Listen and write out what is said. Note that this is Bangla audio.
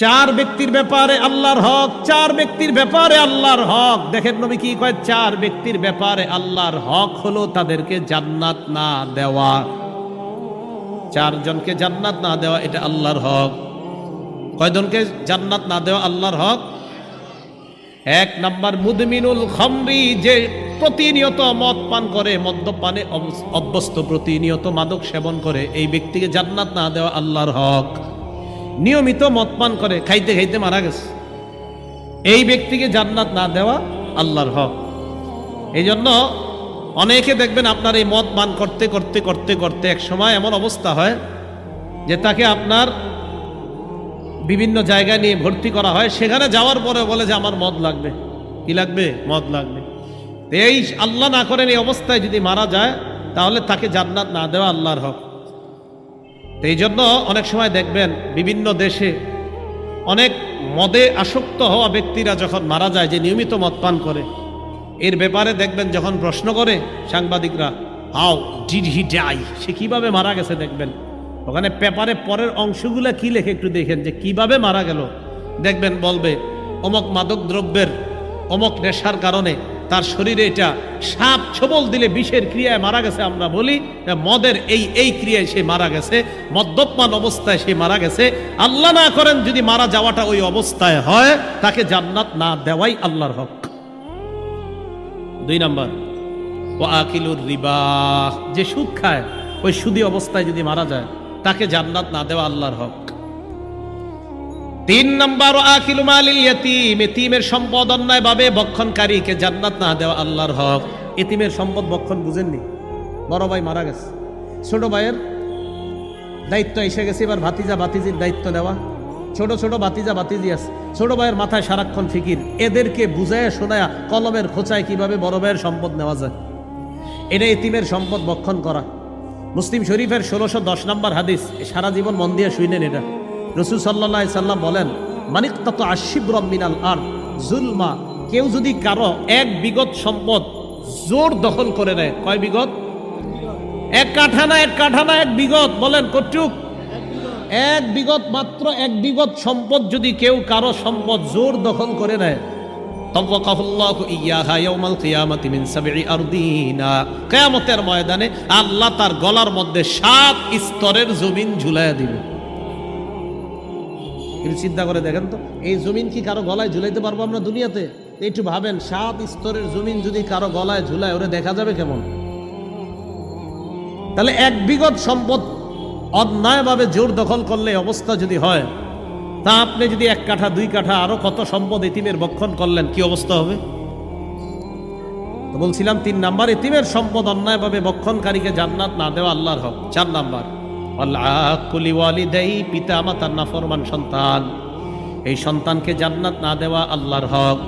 চার ব্যক্তির ব্যাপারে আল্লাহর হক, চার ব্যক্তির ব্যাপারে আল্লাহর হক। দেখেন নবী কি কয়? চার ব্যক্তির ব্যাপারে আল্লাহর হক হলো তাদেরকে জান্নাত না দেওয়া। চারজনকে জান্নাত না দেওয়া, এটা আল্লাহর হক। কয়জনকে জান্নাত না দেওয়া, আল্লাহর হক? এক নাম্বার, মুদমিনুল খমরি যে প্রতিনিয়ত মদ পান করে, মদ্যপানে অভ্যস্ত, প্রতিনিয়ত মাদক সেবন করে, এই ব্যক্তিকে জান্নাত না দেওয়া আল্লাহর হক। নিয়মিত মদ পান করে, খাইতে খাইতে মারা গেছে। এই ব্যক্তিকে জান্নাত না দেওয়া আল্লাহর হক। এই জন্য অনেকে দেখবেন আপনার এই মদ পান করতে করতে করতে করতে এক সময় এমন অবস্থা হয় যে তাকে আপনার বিভিন্ন জায়গায় নিয়ে ভর্তি করা হয়। সেখানে যাওয়ার পরে বলে যে, আমার মদ লাগবে। কি লাগবে? মদ লাগবে। এই আল্লাহ না করেন এই অবস্থায় যদি মারা যায়, তাহলে তাকে জান্নাত না দেওয়া আল্লাহর হক। তো এই জন্য অনেক সময় দেখবেন বিভিন্ন দেশে অনেক মদে আসক্ত হওয়া ব্যক্তিরা যখন মারা যায়, যে নিয়মিত মদ পান করে, এর ব্যাপারে দেখবেন যখন প্রশ্ন করে সাংবাদিকরা, হাউ ডিড হি ডাই? সে কীভাবে মারা গেছে দেখবেন। ওখানে পেপারে পরের অংশগুলো কি লেখে একটু দেখেন, যে কীভাবে মারা গেল। দেখবেন বলবে, অমক মাদক দ্রব্যের অমক নেশার কারণে তার শরীরে এটা সাপ ছবল দিলে বিষের ক্রিয়ায় মারা গেছে আমরা বলি মদের এই এই ক্রিয়ায় সে মারা গেছে মদ্যপমান অবস্থায় সে মারা গেছে। আল্লাহ না করেন যদি মারা যাওয়াটা ওই অবস্থায় হয়, তাকে জান্নাত না দেওয়াই আল্লাহর হক। দুই নাম্বার ও আকিলুর রিবা, যে সুদ খায়, ওই সুদী অবস্থায় যদি মারা যায়, তাকে জান্নাত না দেওয়া আল্লাহর হক। তিন নম্বর আকিলু মালিল ইয়তিম। এতিমের সম্পদ অন্যায় ভাবে বক্ষণকারীকে জান্নাত না দেওয়া আল্লাহর হক। এতিমের সম্পদ বক্ষণ বুঝেননি। বড় ভাই মারা গেছে। ছোট ভাইয়ের দায়িত্ব এসে গেছে। এবার ভাতিজা, ভাতিজির দায়িত্ব নেওয়া। ছোট ছোট ভাতিজা, ভাতিজি আছে। ছোট ভাইয়ের মাথায় সারাক্ষণ ফিকির। এদেরকে বুঝায়, শোনায়া কলমের খোঁচায় কীভাবে বড় ভাইয়ের সম্পদ নেওয়া যায়। এটা এতিমের সম্পদ বক্ষণ করা। মুসলিম শরীফের ষোলোশো দশ নম্বর হাদিস। সারা জীবন মন দিয়ে শুইনেন এটা। রসুল সাল্লাহ সাল্লাম বলেন মানিক তত আশিব্রম মিনাল আর জুলমা, কেউ যদি কারও এক বিগত সম্পদ জোর দখল করে নেয়, কয় বিগত? এক কাঠা না এক কাঠানা, এক বিগত, বলেন কটুক। এক বিগত মাত্র এক বিগত সম্পদ যদি কেউ কারও সম্পদ জোর দখল করে নেয় কেয়ামতের ময়দানে আল্লাহ তার গলার মধ্যে সাত স্তরের জমিন ঝুলাইয়া দিবে। একটু চিন্তা করে দেখেন তো, এই জমিন কি কারও গলায় ঝুলাইতে পারব আমরা দুনিয়াতে? একটু ভাবেন, সাত স্তরের জমিন যদি কারও গলায় ঝুলায়, ওরে দেখা যাবে কেমন? তাহলে এক বিগত সম্পদ অন্যায়ভাবে জোর দখল করলে অবস্থা যদি হয়, তা আপনি যদি এক কাঠা, দুই কাঠা, আরও কত সম্পদ এতিমের বক্ষণ করলেন, কি অবস্থা হবে? বলছিলাম, তিন নাম্বার, এতিমের সম্পদ অন্যায়ভাবে বক্ষণকারীকে জান্নাত না দেওয়া আল্লাহর হক, চার নাম্বার। পিতা মাতার নাফরমান সন্তান। এই সন্তানকে জান্নাত না দেওয়া আল্লাহর হক।